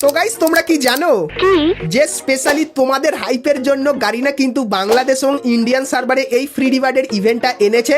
তো গাইস তোমরা কি জানো যে স্পেশালি তোমাদের হাইপের জন্য গারিনা কিন্তু বাংলাদেশ এবং ইন্ডিয়ান সার্ভারে এই ফ্রি রিওয়ার্ডের ইভেন্টটা এনেছে?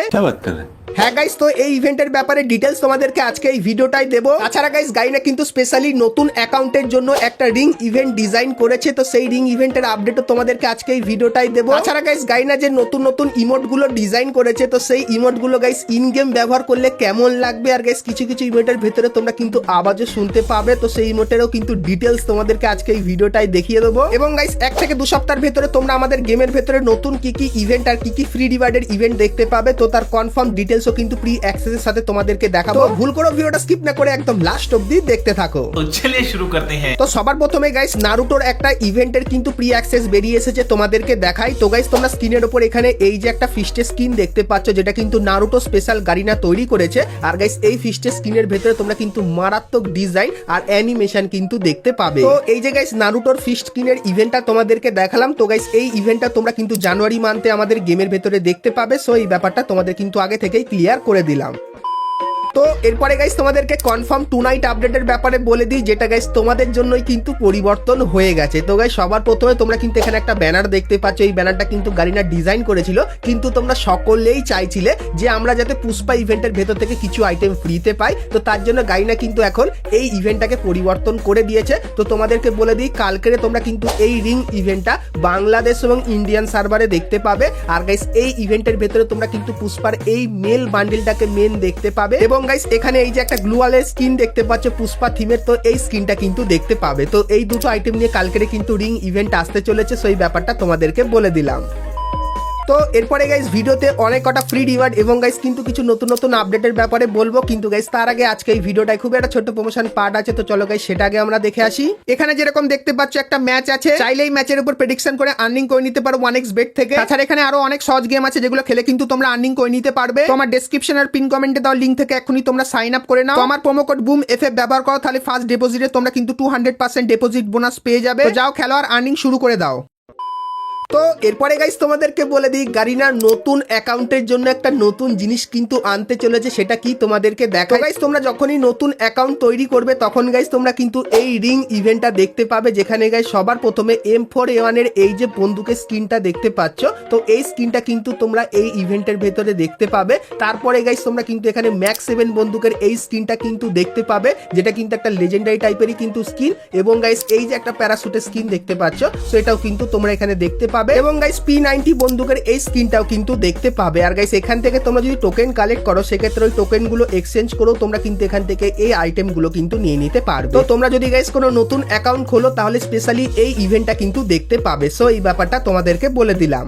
হ্যাঁ গাইস তো এই ইভেন্টের ব্যাপারে ডিটেলস তোমাদেরকে আজকে এই ভিডিওটাই দেবো। তাছাড়া গাইস গাইনা কিন্তু স্পেশালি নতুন অ্যাকাউন্টের জন্য একটা রিং ইভেন্ট ডিজাইন করেছে, তো সেই রিং ইভেন্টের আপডেটও তোমাদেরকে আজকে এই ভিডিওটাই দেবো। তাছাড়া গাইস গাইনা যে নতুন নতুন ইমোটগুলো ডিজাইন করেছে, তো সেই ইমোটগুলো গাইস ইন গেম ব্যবহার করলে কেমন লাগবে? আর গাইস কিছু কিছু ইমোটের ভেতরে তোমরা কিন্তু আওয়াজও শুনতে পাবে, তো সেই ইমোটেরও কিন্তু ডিটেলস তোমাদেরকে আজকে এই ভিডিওটাই দেখিয়ে দেবো। এবং গাইস এক থেকে দু সপ্তাহের ভেতরে তোমরা আমাদের গেমের ভেতরে নতুন কি কি ইভেন্ট আর কি কি ফ্রি ডিভাইডের ইভেন্ট দেখতে পাবে, তো তার কনফার্ম ডিটেলস ডিটেলসও কিন্তু প্রি অ্যাক্সেসের সাথে তোমাদেরকে দেখাবো। ভুল করে ভিডিওটা স্কিপ না করে একদম লাস্ট অবধি দেখতে থাকো। তো চলে শুরু করতে হ্যায় তো সবার প্রথমে গাইস নারুটোর একটা ইভেন্টের কিন্তু প্রি অ্যাক্সেস বেরিয়ে এসেছে তোমাদেরকে দেখাই। তো গাইস তোমরা স্ক্রিনের উপর এখানে এই যে একটা ফিস্টের স্কিন দেখতে পাচ্ছ যেটা কিন্তু নারুটো স্পেশাল গারিনা তৈরি করেছে। আর গাইস এই ফিস্টের স্কিনের ভেতরে তোমরা কিন্তু মারাত্মক ডিজাইন আর অ্যানিমেশন কিন্তু দেখতে পাবে। তো এই যে গাইস নারুটোর ফিস্ট স্কিনের ইভেন্টটা তোমাদেরকে দেখালাম। তো গাইস এই ইভেন্টটা তোমরা কিন্তু জানুয়ারি মান্থে আমাদের গেমের ভেতরে দেখতে পাবে। সো এই ব্যাপারটা তোমাদের কিন্তু আগে থেকেই ক্লিয়ার করে দিলাম। তো এরপরে গাইস তোমাদেরকে কনফার্ম টু নাইট আপডেটের ব্যাপারে বলে দিই, যেটা গাইস তোমাদের জন্যই কিন্তু পরিবর্তন হয়ে গেছে। তো গাইস সবার প্রথমে তোমরা কিন্তু এখানে একটা ব্যানার দেখতে পাচ্ছ। এই ব্যানারটা কিন্তু গারিনা ডিজাইন করেছিল। কিন্তু তোমরা সকলেই চাইছিলে যে আমরা যাতে পুষ্পা ইভেন্টের ভেতর থেকে কিছু আইটেম ফ্রিতে পাই। তো তার জন্য গাইনা কিন্তু এখন এই ইভেন্টটাকে পরিবর্তন করে দিয়েছে। তো তোমাদেরকে বলে দিই, কালকেরে তোমরা কিন্তু এই রিং ইভেন্টটা বাংলাদেশ এবং ইন্ডিয়ান সার্ভারে দেখতে পাবে। আর গাইস এই ইভেন্টের ভেতরে তোমরা কিন্তু পুষ্পার এই মেল বান্ডিলটাকে মেন দেখতে পাবে। এবং গাইস এখানে এই যে একটা গ্লুয়ালের স্কিন দেখতে পাচ্ছ পুষ্পা থিমের তো এই স্কিনটা কিন্তু দেখতে পাবে। তো এই দুটো আইটেম নিয়ে কালকেরে কিন্তু রিং ইভেন্ট আসতে চলেছে, সেই ব্যাপারটা তোমাদেরকে বলে দিলাম। তো এরপরে গাইস ভিডিওতে অনেক কটা ফ্রি রিওয়ার্ড এবং গাইস কিন্তু কিছু নতুন নতুন আপডেটের ব্যাপারে বলব। কিন্তু গাইস তার আগে আজকে এই ভিডিওটায় খুব একটা ছোট্ট প্রমোশন পার্ট আছে। তো চলো গাইস সেটা আগে আমরা দেখে আসি। এখানে যেরকম দেখতে পাচ্ছ, একটা ম্যাচ আছে। চাইলে এই ম্যাচের উপর প্রেডিকশন করে আর্নিং করে নিতে পারো ওয়ান এক্স বেট থেকে। তাছাড়া এখানে আরও অনেক সহজ গেম আছে, যেগুলো খেলে কিন্তু তোমরা আর্নিং করে নিতে পারবে। তো আমার ডেসক্রিপশন আর পিন কমেন্টে দেওয়া লিঙ্ক থেকে এখনই তোমরা সাইন আপ করে নাও। আমার প্রোমো কোড বুম এফ ব্যবহার করো, তাহলে ফার্স্ট ডিপোজিটে তোমরা কিন্তু two hundred percent deposit bonus পেয়ে যাবে। যাও খেলোয়াড় আর্নিং শুরু করে দাও। তো এরপরে গাইস তোমাদেরকে বলে দিই গারিনার নতুন অ্যাকাউন্টের জন্য একটা নতুন জিনিস কিন্তু আনতে চলেছে, সেটা কি তোমাদেরকে দেখো গাইস তোমরা যখনই নতুন অ্যাকাউন্ট তৈরি করবে, তখন গাইস তোমরা কিন্তু এই রিং ইভেন্টটা দেখতে পাবে, যেখানে গাইস সবার প্রথমে এম ফোর এ ওয়ানের এই যে বন্দুকের স্ক্রিনটা দেখতে পাচ্ছ, তো এই স্ক্রিনটা কিন্তু তোমরা এই ইভেন্টের ভেতরে দেখতে পাবে। তারপরে গাইস তোমরা কিন্তু এখানে ম্যাক্স সেভেন বন্দুকের এই স্ক্রিনটা কিন্তু দেখতে পাবে, যেটা কিন্তু একটা লেজেন্ডারি টাইপেরই কিন্তু স্কিন এবং গাইস এই যে একটা প্যারাসুটের স্কিন দেখতে পাচ্ছ তো এটাও কিন্তু তোমরা এখানে দেখতে পাবে। এবং গাইস পি নাইনটি বন্দুকের এই স্ক্রিনটাও কিন্তু দেখতে পাবে। আর গাইস এখান থেকে তোমরা যদি টোকেন কালেক্ট করো, সেক্ষেত্রে ওই টোকেনগুলো এক্সচেঞ্জ করো তোমরা কিন্তু এখান থেকে এই আইটেমগুলো কিন্তু নিয়ে নিতে পারবে। তো তোমরা যদি গাইস কোনো নতুন অ্যাকাউন্ট খোলো, তাহলে স্পেশালি এই ইভেন্টটা কিন্তু দেখতে পাবে। সো এই ব্যাপারটা তোমাদেরকে বলে দিলাম।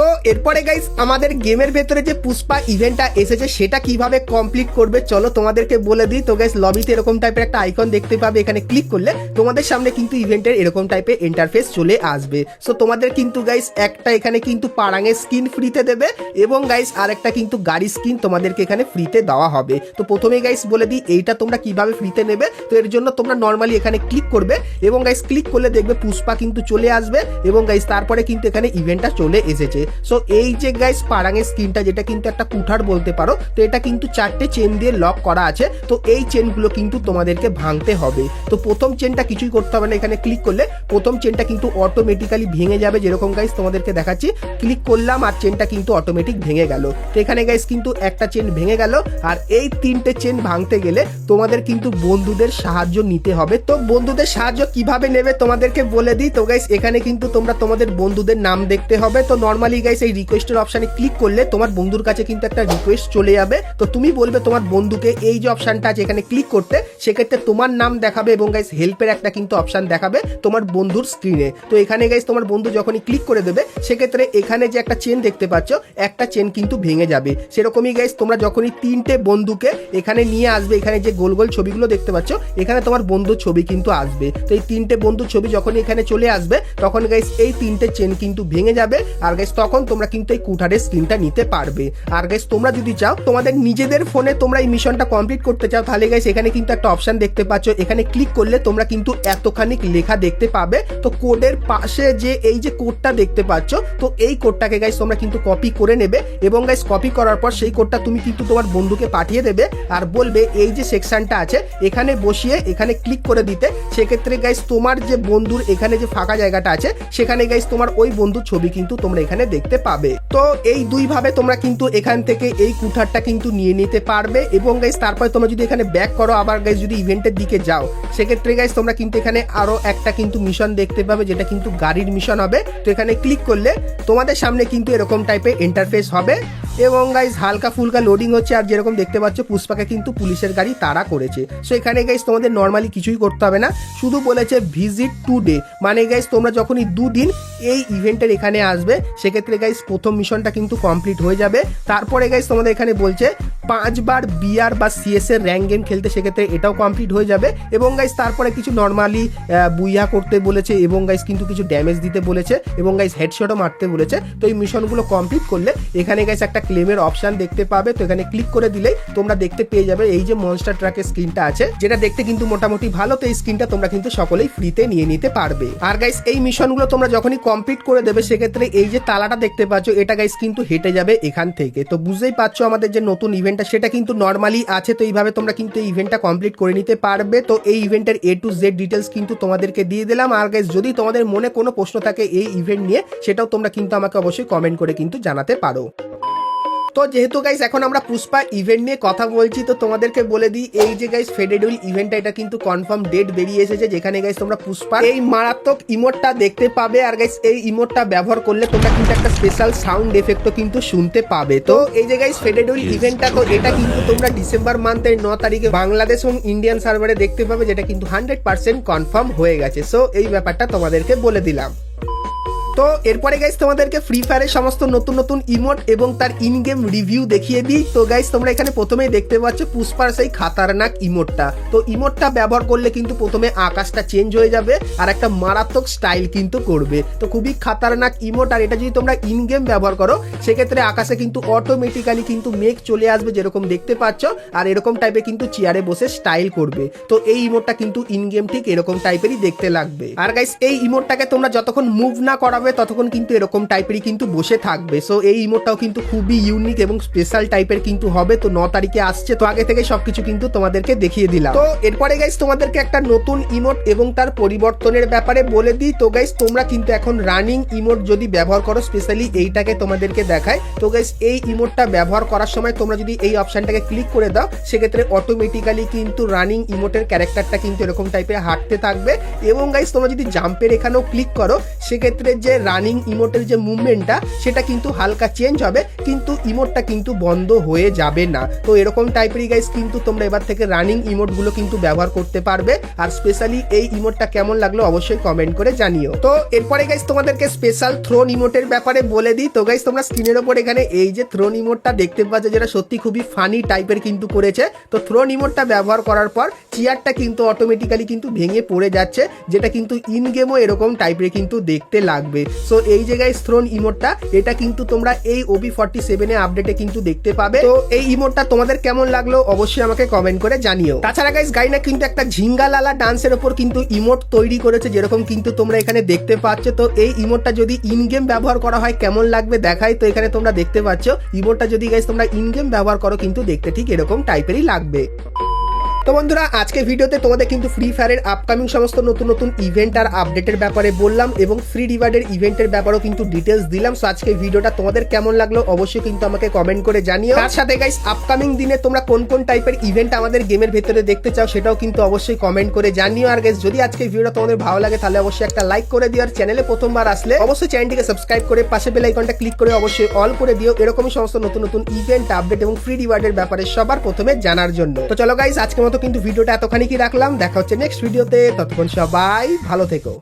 তো এরপরে গাইস আমাদের গেমের ভেতরে যে পুষ্পা ইভেন্টটা এসেছে, সেটা কীভাবে কমপ্লিট করবে, চলো তোমাদেরকে বলে দিই। তো গাইস লবিতে এরকম টাইপের একটা আইকন দেখতে পাবে, এখানে ক্লিক করলে তোমাদের সামনে কিন্তু ইভেন্টের এরকম টাইপের ইন্টারফেস চলে আসবে। সো তোমাদের কিন্তু গাইস একটা এখানে কিন্তু পারাঙের স্কিন ফ্রিতে দেবে এবং গাইস আরেকটা কিন্তু গাড়ি স্কিন তোমাদেরকে এখানে ফ্রিতে দেওয়া হবে। তো প্রথমে গাইস বলে দিই, এইটা তোমরা কীভাবে ফ্রিতে নেবে? তো এর জন্য তোমরা নর্মালি এখানে ক্লিক করবে এবং গাইস ক্লিক করলে দেখবে পুষ্পা কিন্তু চলে আসবে এবং গাইস তারপরে কিন্তু এখানে ইভেন্টটা চলে এসেছে। সো এই যে গাইস পারাঙের স্ক্রিনটা যেটা কিন্তু একটা কুঠার বলতে পারো, তো এটা কিন্তু চারটে চেন দিয়ে লক করা আছে। তো এই চেনগুলো কিন্তু তোমাদেরকে ভাঙতে হবে। তো প্রথম চেনটা কিছুই করতে হবে না, এখানে ক্লিক করলে প্রথম চেনটা কিন্তু অটোমেটিক্যালি ভেঙে যাবে, যেরকম গাইস তোমাদেরকে দেখাচ্ছি। ক্লিক করলাম আর চেনটা কিন্তু অটোমেটিক ভেঙে গেল। তো এখানে গাইস কিন্তু একটা চেন ভেঙে গেল, আর এই তিনটে চেন ভাঙতে গেলে তোমাদের কিন্তু বন্ধুদের সাহায্য নিতে হবে। তো বন্ধুদের সাহায্য কীভাবে নেবে তোমাদেরকে বলে দিই। তো গাইস এখানে কিন্তু তোমরা তোমাদের বন্ধুদের নাম দেখতে হবে। তো নর্মালি গাইস এই রিকোয়েস্টের অপশানে ক্লিক করলে তোমার বন্ধুর কাছে কিন্তু একটা রিকোয়েস্ট চলে যাবে। তো তুমি বলবে তোমার বন্ধুকে এই যে অপশানটা আছে এখানে ক্লিক করতে, সেক্ষেত্রে তোমার নাম দেখাবে এবং গাইস হেল্পের একটা কিন্তু অপশান দেখাবে তোমার বন্ধুর স্ক্রিনে তো এখানে গাইস তোমার বন্ধু যখনই ক্লিক করে দেবে, সেক্ষেত্রে এখানে যে একটা চেন দেখতে পাচ্ছ, একটা চেন কিন্তু ভেঙে যাবে। সেরকমই গাইস তোমরা যখনই তিনটে বন্ধুকে এখানে নিয়ে আসবে, এখানে যে গোল গোল ছবিগুলো দেখতে পাচ্ছ, এখানে তোমার বন্ধুর ছবি কিন্তু আসবে। তো এই তিনটে বন্ধুর ছবি যখনই এখানে চলে আসবে, তখন গাইস এই তিনটে চেন কিন্তু ভেঙে যাবে। আর গাইস তখন তোমরা কিন্তু এই কুঠারের স্কিনটা নিতে পারবে। আর গাইস তোমরা যদি চাও, তোমাদের নিজেদের ফোনে তোমরা এই মিশনটা কমপ্লিট করতে চাও, তাহলে গাইস এখানে কিন্তু একটা অপশন দেখতে পাচ্ছ। এখানে ক্লিক করলে তোমরা কিন্তু এতখানি লেখা দেখতে পাবে। তো কোডের পাশে যে এই যে কোডটা দেখতে পাচ্ছ, তো এই কোডটাকে গাইস তোমরা কিন্তু কপি করে নেবে। এবং গাইস কপি করার পর সেই কোডটা তুমি কিন্তু তোমার বন্ধুকে পাঠিয়ে দেবে আর বলবে, এই যে সেকশনটা আছে, এখানে বসিয়ে, এখানে ক্লিক করে দিতে। সেক্ষেত্রে গাইস তোমার যে বন্ধুর এখানে যে ফাঁকা জায়গাটা আছে, সেখানে গাইস তোমার ওই বন্ধুর ছবি কিন্তু তোমরা এখানে দেখতে পাবে। তো এই দুই ভাবে তোমরা কিন্তু এখান থেকে এই কুঠারটা কিন্তু নিয়ে নিতে পারবে এবং গাইজ তারপরে তোমরা যদি এখানে ব্যাক করো, আবার গাইজ যদি ইভেন্টের দিকে যাও, সেক্ষেত্রে গাইজ তোমরা কিন্তু এখানে আরও একটা কিন্তু মিশন দেখতে পাবে, যেটা কিন্তু গাড়ির মিশন হবে। তো এখানে ক্লিক করলে তোমাদের সামনে কিন্তু এরকম টাইপের ইন্টারফেস হবে। এবং গাইজ হালকা ফুলকা লোডিং হচ্ছে, আর যেরকম দেখতে পাচ্ছ, পুষ্পাকে কিন্তু পুলিশের গাড়ি তারা করেছে। সো এখানে গাইজ তোমাদের নর্মালি কিছুই করতে হবে না। শুধু বলেছে ভিজিট টু ডে মানে গাইজ তোমরা যখনই দুদিন এই ইভেন্টের এখানে আসবে, সেক্ষেত্রে গাইজ প্রথম মিশনটা কিন্তু কমপ্লিট হয়ে যাবে। তারপরে গাইজ তোমাদের এখানে বলছে পাঁচবার বিআর বা সিএস এর র্যাঙ্ক গেম খেলতে সেক্ষেত্রে এটাও কমপ্লিট হয়ে যাবে। এবং গাইস তারপরে কিছু নর্মালি বুইয়া করতে বলেছে এবং গাইস কিন্তু কিছু ড্যামেজ দিতে বলেছে এবং গাইস হেডশটও মারতে বলেছে। তো এই মিশনগুলো কমপ্লিট করলে এখানে গাইস একটা ক্লেমের অপশন দেখতে পাবে। তো এখানে ক্লিক করে দিলেই তোমরা দেখতে পেয়ে যাবে এই যে মনস্টার ট্রাকের স্ক্রিনটা আছে, যেটা দেখতে কিন্তু মোটামুটি ভালো। তো এই স্ক্রিনটা তোমরা কিন্তু সকলেই ফ্রিতে নিয়ে নিতে পারবে। আর গাইস এই মিশনগুলো তোমরা যখনই কমপ্লিট করে দেবে, সেক্ষেত্রে এই যে তালাটা দেখতে পাচ্ছ, এটা গাইস কিন্তু হেঁটে যাবে এখান থেকে। তো বুঝতেই পারছ আমাদের যে নতুন ইভেন্টটা সেটা কিন্তু নর্মালি আছে, তো এইভাবে তোমরা কিন্তু এই ইভেন্টটা কমপ্লিট করে নিতে পারবে। তো এই ইভেন্টের এ টু জেড ডিটেলস কিন্তু তোমাদেরকে দিয়ে দিলাম। আর গাইজ যদি তোমাদের মনে কোনো প্রশ্ন থাকে এই ইভেন্ট নিয়ে, সেটাও তোমরা কিন্তু আমাকে অবশ্যই কমেন্ট করে কিন্তু জানাতে পারো। তো যেহেতু গাইস এখন আমরা পুষ্পা ইভেন্ট নিয়ে কথা বলছি তো তোমাদেরকে বলে দিই এই যে গাইস ফেডেডুল ইভেন্টটা এটা কিন্তু কনফার্ম ডেট বেরিয়ে এসেছে যেখানে গাইস তোমরা পুষ্পা এই মারাত্মক ইমোটটা দেখতে পাবে আর গাইস এই ইমোটটা ব্যবহার করলে তোমরা কিন্তু একটা স্পেশাল সাউন্ড এফেক্টও কিন্তু শুনতে পাবে। তো এই যে গাইস ফেডেডুল ইভেন্টটা তো এটা কিন্তু তোমরা ডিসেম্বর মান্থের ন তারিখে বাংলাদেশ এবং ইন্ডিয়ান সার্ভারে দেখতে পাবে যেটা কিন্তু হান্ড্রেড পার্সেন্ট কনফার্ম হয়ে গেছে। সো এই ব্যাপারটা তোমাদেরকে বলে দিলাম। তো এরপরে গাইস তোমাদেরকে ফ্রি ফায়ারের সমস্ত নতুন নতুন ইমোট এবং তার ইন গেম রিভিউ দেখিয়ে দিই। তো গাইস তোমরা এখানে প্রথমেই দেখতে পাচ্ছ পুষ্পার সেই খাতারনাক ইমোটটা তো ইমোটটা ব্যবহার করলে কিন্তু প্রথমে আকাশটা চেঞ্জ হয়ে যাবে আর একটা মারাত্মক স্টাইল কিন্তু করবে। তো খুবই খাতারনাক ইমোট আর এটা যদি তোমরা ইন গেম ব্যবহার করো, সেক্ষেত্রে আকাশে কিন্তু অটোমেটিক্যালি কিন্তু মেঘ চলে আসবে যেরকম দেখতে পাচ্ছ, আর এরকম টাইপের কিন্তু চেয়ারে বসে স্টাইল করবে। তো এই ইমোটটা কিন্তু ইন গেম ঠিক এরকম টাইপেরই দেখতে লাগবে। আর গাইস এই ইমোটটাকে তোমরা যতক্ষণ মুভ না করাবে ততক্ষণ কিন্তু এরকম টাইপেরই কিন্তু বসে থাকবে। সো এই ইমোটটাও কিন্তু খুবই ইউনিক এবং স্পেশাল টাইপের কিন্তু হবে। তো ন তারিখে আসছে, তো আগে থেকে সবকিছু কিন্তু তোমাদেরকে দেখিয়ে দিলাম। তো এরপরে গাইস তোমাদেরকে একটা নতুন ইমোট এবং তার পরিবর্তনের ব্যাপারে বলে দিই। তো গাইস তোমরা কিন্তু এখন রানিং ইমোট যদি ব্যবহার করো স্পেশালি এইটাকে তোমাদেরকে দেখায় তো গাইস এই ইমোটটা ব্যবহার করার সময় তোমরা যদি এই অপশনটাকে ক্লিক করে দাও, সেক্ষেত্রে অটোমেটিক্যালি কিন্তু রানিং ইমোটের ক্যারেক্টারটা কিন্তু এরকম টাইপের হাঁটতে থাকবে। এবং গাইস তোমরা যদি জাম্পের এখানেও ক্লিক করো, সেক্ষেত্রে যে রানিং ইমোটের যে মুভমেন্টটা সেটা কিন্তু হালকা চেঞ্জ হবে, কিন্তু ইমোটটা কিন্তু বন্ধ হয়ে যাবে না। তো এরকম টাইপেরই গাইস কিন্তু তোমরা এবার থেকে রানিং ইমোটগুলো কিন্তু ব্যবহার করতে পারবে। আর স্পেশালি এই ইমোটটা কেমন লাগল অবশ্যই কমেন্ট করে জানিও। তো এরপরে গাইস তোমাদেরকে স্পেশাল থ্রোন ইমোটের ব্যাপারে বলে দিই। তো গাইস তোমরা স্ক্রিনের ওপর এখানে এই যে থ্রোন ইমোটটা দেখতে পাচ্ছ, যেটা সত্যি খুবই ফানি টাইপের কিন্তু করেছে। তো থ্রোন ইমোটটা ব্যবহার করার পর চেয়ারটা কিন্তু অটোমেটিক্যালি কিন্তু ভেঙে পড়ে যাচ্ছে, যেটা কিন্তু ইন গেমও এরকম টাইপের কিন্তু দেখতে লাগবে। সো এই জায়গায় থ্রোন ইমোটটা এটা কিন্তু তোমরা এই ওবি ফর্টি সেভেন আপডেটে কিন্তু দেখতে পাবে। তো, এই ইমোটটা তোমাদের কেমন লাগল অবশ্যই আমাকে কমেন্ট করে জানিও। তাছাড়া গাইস গাইনা কিন্তু একটা ঝিঙ্গালালা ডান্সের ওপর কিন্তু ইমোট তৈরি করেছে, যেরকম কিন্তু তোমরা এখানে দেখতে পাচ্ছ। তো, এই ইমোটটা যদি ইন গেম ব্যবহার করা হয়, কেমন লাগবে দেখাই। তো, এখানে তোমরা দেখতে পাচ্ছ ইমোটটা যদি গাইস তোমরা ইন গেম ব্যবহার করো, কিন্তু দেখতে ঠিক এরকম টাইপেরই লাগবে। তো বন্ধুরা আজকে ভিডিওতে তোমাদের কিন্তু ফ্রি ফায়ারের আপকামিং সমস্ত নতুন নতুন ইভেন্ট আর আপডেটের ব্যাপারে বললাম এবং ফ্রি রিওয়ার্ডের ইভেন্টের ব্যাপারেও কিন্তু ডিটেলস দিলাম। সো আজকে ভিডিওটা তোমাদের কেমন লাগল অবশ্যই কিন্তু আমাকে কমেন্ট করে জানিও। তার সাথে গাইস আপকামিং দিনে তোমরা কোন কোন টাইপের ইভেন্ট আমাদের গেমের ভেতরে দেখতে চাও সেটাও কিন্তু অবশ্যই কমেন্ট করে জানিও। আর গাইস যদি আজকে ভিডিওটা তোমাদের ভালো লাগে, তাহলে অবশ্যই একটা লাইক করে দিও আর চ্যানেলে প্রথমবার আসলে অবশ্যই চ্যানেলটিকে সাবস্ক্রাইব করে পাশে বেল আইকনটা ক্লিক করে অবশ্যই অল করে দিও। এরকমই সমস্ত নতুন নতুন ইভেন্ট আপডেট এবং ফ্রি রিওয়ার্ডের ব্যাপারে সবার প্রথমে জানার জন্য। তো চলো গাইস আজকের মতো কিন্তু ভিডিওটা এতখানি কি রাখলাম? দেখা হচ্ছে নেক্সট ভিডিওতে ততক্ষণ সবাই ভালো থেকো।